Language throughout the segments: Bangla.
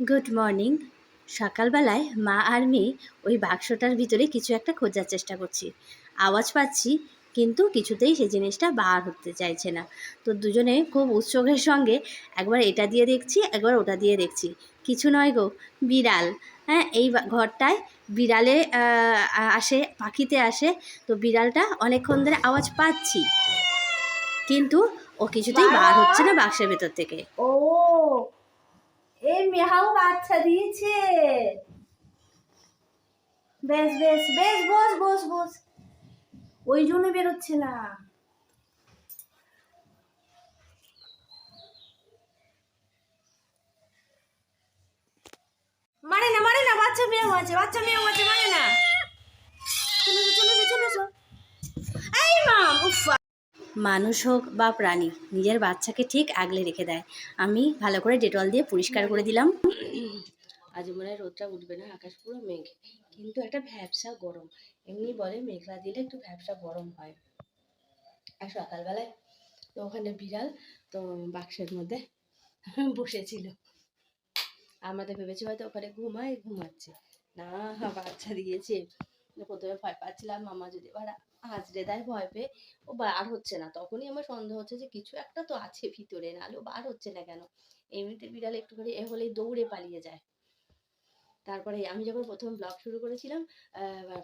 Good morning. সকালবেলায় মা আর মেয়ে ওই বাক্সটার ভিতরে কিছু একটা খোঁজার চেষ্টা করছি। আওয়াজ পাচ্ছি কিন্তু কিছুতেই সেই জিনিসটা বার হতে চাইছে না। তো দুজনে খুব উৎসবের সঙ্গে একবার এটা দিয়ে দেখছি একবার ওটা দিয়ে দেখছি। কিছু নয় গো বিড়াল। হ্যাঁ এই ঘরটায় বিড়ালে আসে পাখিতে আসে তো বিড়ালটা অনেকক্ষণ ধরে আওয়াজ পাচ্ছি। কিন্তু ও কিছুতেই বার হচ্ছে না বাক্সের ভেতর থেকে। ও এই মেহাও বাচ্চা দিয়েছে। বেশ বেশ বেশ, বস বস বস। ওই জন্য বেরোচ্ছে না। মানে না মানে না, বাচ্চা মেয়েও আছে, বাচ্চা মেয়েও আছে মানে না। চলে চলে চলে এই মা, উফ মানুষ হোক বা প্রাণী, নিজের বাচ্চাকে ঠিক আগলে রেখে দেয়। আমি ভালো করে ডেটল দিয়ে পরিষ্কার করে দিলাম। আজ মনে হয় রোদটা উঠবে না, আকাশ পুরো মেঘ। কিন্তু একটা ভ্যাবসা গরম। এমনি বলে মেঘলা দিলে একটু ভ্যাবসা গরম হয়। আর সকালবেলায় তো ওখানে বিড়াল তো বাক্সের মধ্যে বসেছিল। আমরা তো ভেবেছি হয়তো ওখানে ঘুমায়, ঘুমাচ্ছে। না, বাচ্চা দিয়েছে। প্রথমে ভয় পাচ্ছিলাম, মামা যদি এবার হাজরে দেয় ভয় পেয়ে, ও বার হচ্ছে না। তখনই আমার সন্দেহ হচ্ছে যে কিছু একটা তো আছে ভিতরে, নাহলে ও বার হচ্ছে না কেন? এমনিতে বিড়াল একটুখানি এ হলেই দৌড়ে পালিয়ে যায়। তারপরে আমি যখন প্রথম ব্লগ শুরু করেছিলাম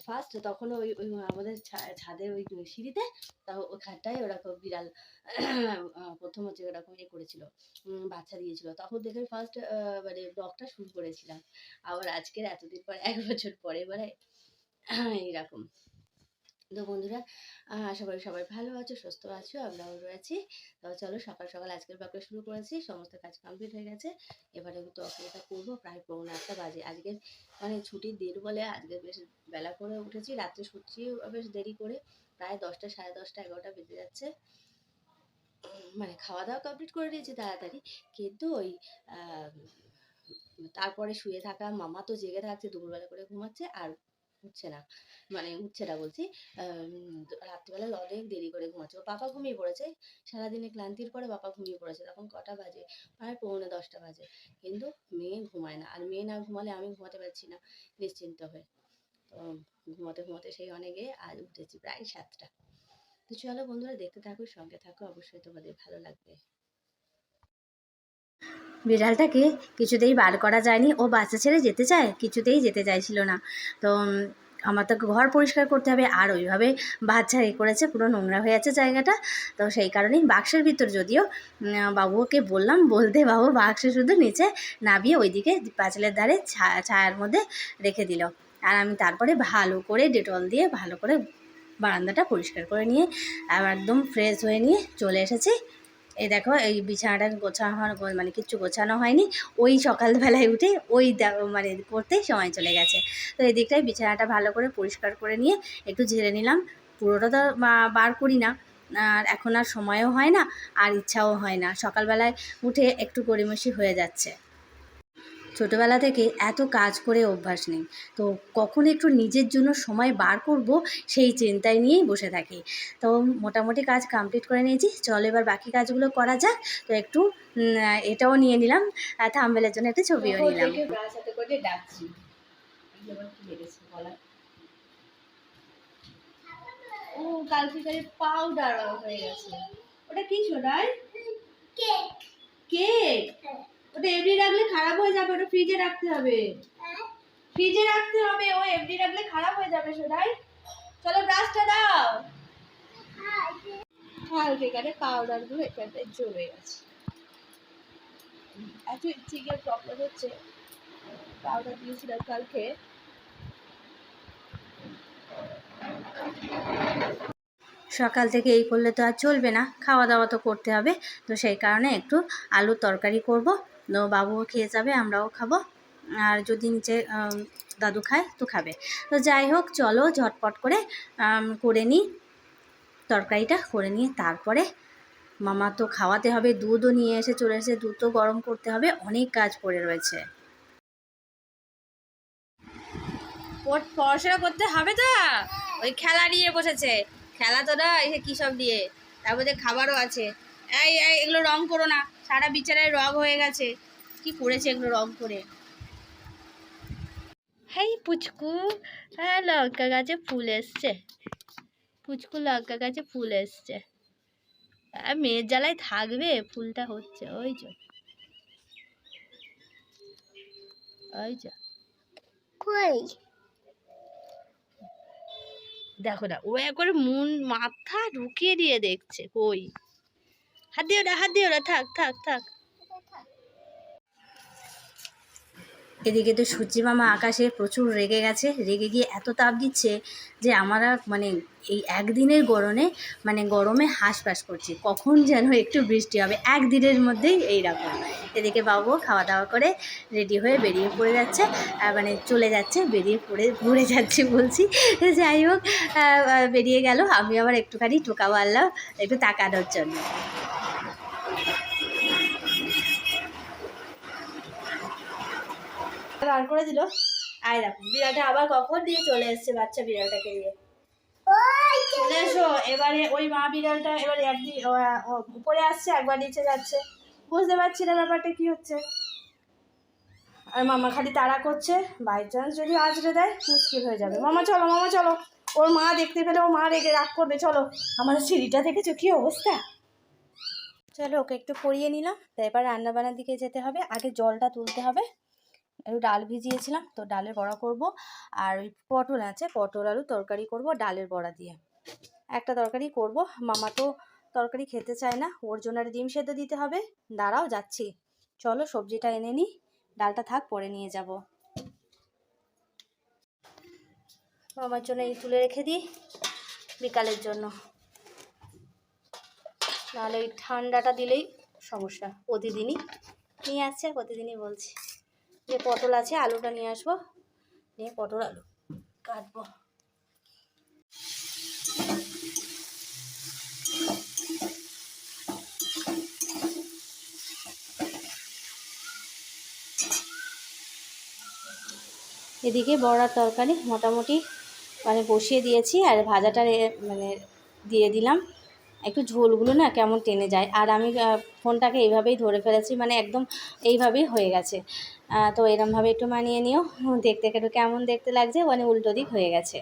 ফার্স্ট তখন ওই ওই আমাদের ছাদের ওই সিঁড়িতে, তা ওখানটায় ওরকম বিড়াল প্রথম হচ্ছে ওরকম ইয়ে করেছিল বাচ্চা দিয়েছিল। তখন দেখে ফার্স্ট মানে ব্লগটা শুরু করেছিলাম। আবার আজকের এতদিন পর, এক বছর পরে মানে এইরকম। তো বন্ধুরা আশা করি সবাই ভালো আছো, সুস্থ আছো, আমরাও রয়েছি। তো চলো, সকাল সকাল আজকের ব্লগটা শুরু করেছি, সমস্ত কাজ কমপ্লিট হয়ে গেছে। এবারে তো অসুবিধা করব, প্রায় পৌনে আটটা বাজে। আজকে মানে ছুটির দিন বলে আজকে বেশ বেলা করে উঠেছি, রাত্রে শুচ্ছি বেশ দেরি করে, প্রায় দশটা, সাড়ে দশটা, এগারোটা বেজে যাচ্ছে। মানে খাওয়া দাওয়া কমপ্লিট করে নিয়েছি তাড়াতাড়ি। কিন্তু ওই তারপরে শুয়ে থাকা, মামা তো জেগে থাকছে, দুপুরবেলা করে ঘুমাচ্ছে, আর উঠছে না। মানে উঠছে না বলছি। রাত্রিবেলা অনেক দেরি করে ঘুমাচ্ছে। ওর পাপা ঘুমিয়ে পড়েছে। সারাদিনে ক্লান্তির পরে বাবা ঘুমিয়ে পড়েছে। তখন কটা বাজে? প্রায় পৌনে দশটা বাজে। কিন্তু মেয়ে ঘুমায় না। আর মেয়ে না ঘুমালে আমি ঘুমাতে পারছি না। নিশ্চিন্ত হয়ে। তো ঘুমাতে ঘুমাতে সেই অনেকে আজ উঠেছি প্রায় সাতটা। তো চলো বন্ধুরা, দেখতে থাকো, সঙ্গে থাকো। অবশ্যই তোমাদের ভালো লাগবে। বিড়ালটাকে কিছুতেই বার করা যায়নি। ও বাচ্চা ছেড়ে যেতে চায়, কিছুতেই যেতে চাইছিল না। তো আমার তো ঘর পরিষ্কার করতে হবে। আর ওইভাবে বাচ্চা এ করেছে, পুরো নোংরা হয়ে আছে জায়গাটা। তো সেই কারণেই বাক্সের ভিতর যদিও বাবুকে বললাম, বলতে বাবু বাক্স শুধু নিচে নামিয়ে ওইদিকে পাঁচিলের ধারে ছায়ার মধ্যে রেখে দিল। আর আমি তারপরে ভালো করে ডেটল দিয়ে, ভালো করে বারান্দাটা পরিষ্কার করে নিয়ে আবার একদম ফ্রেশ হয়ে নিয়ে চলে এসেছি। এই দেখো, এই বিছানাটা গোছানো মানে কিচ্ছু গোছানো হয়নি। ওই সকালবেলায় উঠে ওই মানে করতেই সময় চলে গেছে। তো এই দিকটাই বিছানাটা ভালো করে পরিষ্কার করে নিয়ে একটু ঝেড়ে নিলাম। পুরোটা তো বার করি না। আর এখন আর সময়ও হয় না, আর ইচ্ছাও হয় না। সকালবেলায় উঠে একটু গড়িমসি হয়ে যাচ্ছে। ছোটোবেলা থেকে এত কাজ করে অভ্যাস নেই। তো কখন একটু নিজের জন্য সময় বার করব সেই চিন্তায় নিয়েই বসে থাকি। তো মোটামুটি কাজ কমপ্লিট করে নিয়েছি। চলো এবার বাকি কাজগুলো করা যাক। তো একটু এটাও নিয়ে নিলাম। থাম্বেলের জন্য একটা ছবিও নিলাম। ডাকছি? ও পাউডার হয়ে গেছে। ওটা কি কেক ওটা এমনি রাখলে খারাপ হয়ে যাবে ওটা ফ্রিজে রাখতে হবে। ফ্রিজে রাখতে হবে, ও এমনি রাখলে খারাপ হয়ে যাবে সোনাই চলো ব্রাশটা দাও। এখানে পাউডারগুলো এখানটায় জমে গেছে। এত চিকের প্রবলেম হচ্ছে। পাউডার দিয়েছিলাম কালকে। সকাল থেকে এই করলে তো আর চলবে না খাওয়া দাওয়া তো করতে হবে। তো সেই কারণে একটু আলুর তরকারি করব। বাবুও খেয়ে যাবে, আমরাও খাব। আর যদি নিচে দাদু খায় তো খাবে। তো যাই হোক, চলো ঝটপট করে করে নিই তরকারিটা, করে নিয়ে তারপরে মামা তো খাওয়াতে হবে, দুধও নিয়ে এসে চলে এসে দুধও গরম করতে হবে, অনেক কাজ পড়ে রয়েছে। পড়- পড়াশোনা করতে হবে তো? ওই খেলা নিয়ে বসেছে। খেলা তো না এই কী সব দিয়ে তারপরে খাবারও আছে। এই, এগুলো রং করো না। সারা বিছানায় রং হয়ে গেছে। কি করেছে এগুলো রং করে? হেই পুচকু। হ্যাঁ লঙ্কা গাছে ফুল এসছে। পুচকু লঙ্কা গাছে ফুল এসছে। আর মেয়ের জ্বালায় থাকবে ফুলটা হচ্ছে ওই যে। ওই যে। কই? দেখো না ও একবারে মন মাথা ঢুকিয়ে দিয়ে দেখছে কই? হাত দিও না হাত দিও না থাক থাক থাক এদিকে তো সূর্যি মামা আকাশে প্রচুর রেগে গেছে। রেগে গিয়ে এত তাপ দিচ্ছে যে আমরা মানে এই একদিনের গরমে মানে গরমে হাঁসফাঁস করছি। কখন যেন একটু বৃষ্টি হবে। একদিনের মধ্যেই এই রকম এদিকে বাবু খাওয়া দাওয়া করে রেডি হয়ে বেরিয়ে পড়ে যাচ্ছে। মানে চলে যাচ্ছে, বেরিয়ে পড়ে পড়ে যাচ্ছে বলছি। যাই হোক বেরিয়ে গেল। আমি আবার একটুখানি টোকা মারলাম, একটু তাকানোর জন্য। বার করে দিল। আয় দেখো বিড়ালটা আবার কখন দিয়ে চলে এসছে বাচ্চা বিড়ালটাকে নিয়ে? চলে এসো। এবারে ওই মা বিড়ালটা এবারে একদিন উপরে আসছে একবার নিচে যাচ্ছে। বুঝতে পারছি না ব্যাপারটা কি হচ্ছে। আর মামা খালি তাড়া করছে। বাই চান্স যদি আজরে দেয় মুশকিল হয়ে যাবে। মামা চলো মামা চলো। ওর মা দেখতে পেলে ও মা রেগে রাগ করবে। চলো। আমার সিঁড়িটা দেখেছ? কি অবস্থা? চলো ওকে একটু পরিয়ে নিলাম। তো এবার রান্নাবান্নার দিকে যেতে হবে। আগে জলটা তুলতে হবে। ডাল ভিজিয়েছিলাম, তো ডালের বড়া করব। আর ওই পটল আছে, পটল, আলু তরকারি করব ডালের বড়া দিয়ে। একটা তরকারি করব, মামা তো তরকারি খেতে চায় না, ওর জন্য আর ডিম সেদ্ধ দিতে হবে। দাঁড়াও, যাচ্ছি। চলো সবজিটা এনে নিই ডালটা থাক, পরে নিয়ে যাব। মামার জন্য এই তুলে রেখে দিই, বিকালের জন্য। নাহলে ওই ঠান্ডাটা দিলেই সমস্যা, প্রতিদিনই। নিয়ে আসছে আর প্রতিদিনই বলছি। যে পটল আছে, আলুটা নিয়ে আসব। নিয়ে পটল, আলু কাটবো। এদিকে বড়ার তরকারি মোটামুটি মানে বসিয়ে দিয়েছি, আর ভাজাটা মানে দিয়ে দিলাম। একটু ঝোলগুলো না কেমন টেনে যায়। আর আমি ফোনটাকে এইভাবেই ধরে ফেলেছি মানে একদম এইভাবেই হয়ে গেছে। তো এরমভাবে একটু মানিয়ে নিও। দেখতে একটু কেমন দেখতে লাগছে মানে উল্টো দিক হয়ে গেছে।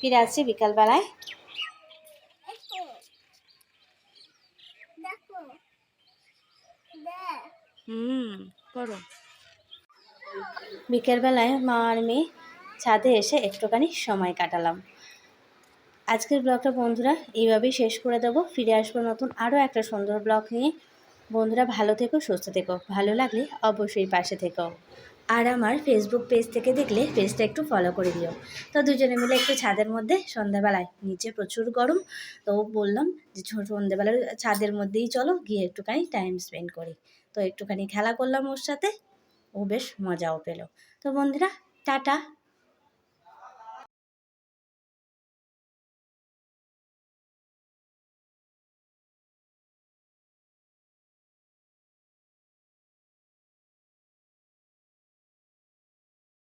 ফিরে আসছি বিকালবেলায়। হুম, করো। বিকেলবেলায় মা আর মেয়ে ছাদে এসে একটুখানি সময় কাটালাম। আজকের ব্লগটা বন্ধুরা এইভাবেই শেষ করে দেবো। ফিরে আসব নতুন আরও একটা সুন্দর ব্লগ নিয়ে। বন্ধুরা ভালো থেকো, সুস্থ থেকো। ভালো লাগলে অবশ্যই পাশে থেকো। আর আমার ফেসবুক পেজ থেকে দেখলে পেজটা একটু ফলো করে দিও। তো দুজনে মিলে একটু ছাদের মধ্যে সন্ধ্যাবেলায়, নিচে প্রচুর গরম, তো বললাম যে সন্ধ্যাবেলার ছাদের মধ্যেই চলো, গিয়ে একটুখানি টাইম স্পেন্ড করি। তো একটুখানি খেলা করলাম ওর সাথে, ও বেশ মজাও পেল। তো বন্ধুরা, টাটা।